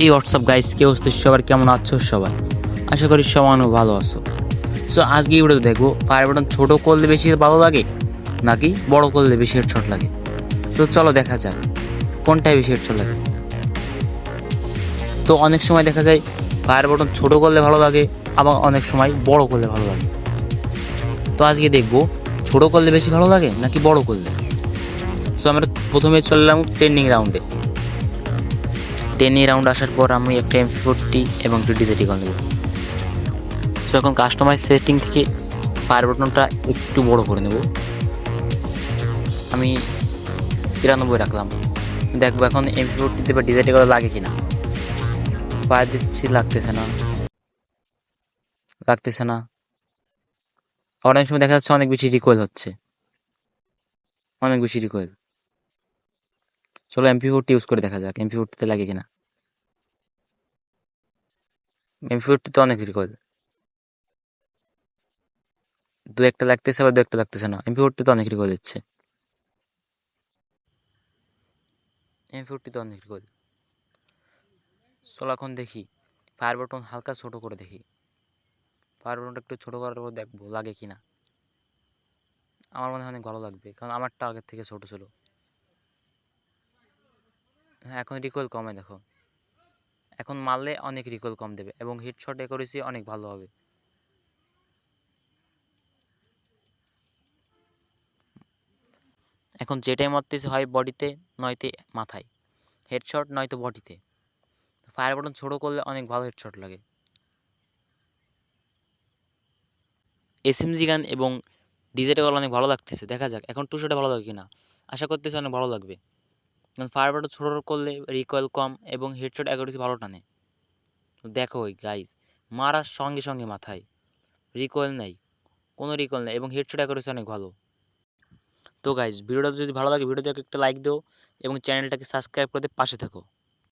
এই WhatsApp guys কে হচ্ছে সবার কেমন আছো সবাই? আশা করি সবাই ভালো আছো। সো আজকে এই ভিডিও দেখব ফায়ার বাটন ছোটো করলে বেশি ভালো লাগে, নাকি বড় করলে বেশি হেডশট লাগে? তো চলো দেখা যাক কোনটায় বেশি হেডশট লাগে। তো অনেক সময় দেখা যায় ফায়ার বাটন ছোটো করলে ভালো লাগে, আবার অনেক সময় বড় করলে ভালো লাগে। তো আজকে দেখব, ছোটো করলে বেশি ভালো লাগে, নাকি বড় করলে? সো আমরা প্রথমে চললাম ট্রেন্ডিং রাউন্ডে টেনে রাউন্ড আসার পর আমি একটা এম ফোরটি এবং একটু ডিজিটি কল দেবো সো এখন কাস্টমাইজ সেটিং থেকে ফায়ার বাটনটা একটু বড় করে নেব। আমি তিরানব্বই রাখলাম। দেখব এখন এম ফোরটিতে বা ডিজিটি কল লাগে কিনা। ফায়ার দিচ্ছি, লাগতেছে না। লাগতেছে না। অনেক সময় দেখা যাচ্ছে অনেক বেশি রিকোয়েল হচ্ছে। অনেক বেশি রিকোয়েল চলো এমপি ফোরটি ইউজ করে দেখা যাক এমপি ফোরটিতে লাগে কিনা। এমপি ফোরটি তো অনেক রিকয়েল দু একটা লাগতেছে আবার দু একটা লাগতেছে না। এমপি ফোরটি তো অনেক রিকয়েল দিচ্ছে এমপি ফোরটি তো অনেক রিকয়েল চলো এখন দেখি। ফায়ার বাটন হালকা ছোট করে দেখি। ফায়ার বাটনটা একটু ছোট করার পর দেখব, লাগে কিনা। আমার মনে হয় অনেক ভালো লাগবে, কারণ আমারটা আগের থেকে ছোট ছিল। হ্যাঁ এখন রিকোয়েল কমে দেখো। এখন মারলে অনেক রিকোয়েল কম দেবে এবং হিটশট করেছি অনেক ভালো হবে। এখন যেটাই মারতেছে হয় বডিতে নয়তো মাথায়। হেডশট নয়তো বডিতে ফায়ার বাটন ছোটো করলে অনেক ভালো হেডশট লাগে। এসএমজি গান এবং ডিজেটে গলা অনেক ভালো লাগতেছে। দেখা যাক, এখন টু শটে ভালো লাগে কিনা? আশা করতেছি অনেক ভালো লাগবে। কারণ ফায়ার বাটন ছোটো করলে রিকয়েল কম এবং হেডশট অ্যাকুরেসি ভালো টানে। দেখো ওই গাইজ মারার সঙ্গে সঙ্গে মাথায় রিকয়েল নেই, কোনো রিকয়েল নেই এবং হেডশট অ্যাকুরেসি অনেক ভালো। তো গাইজ ভিডিওটা যদি ভালো লাগে, ভিডিওতে একটা লাইক দিও এবং চ্যানেলটাকে সাবস্ক্রাইব করতে পাশে থাকো।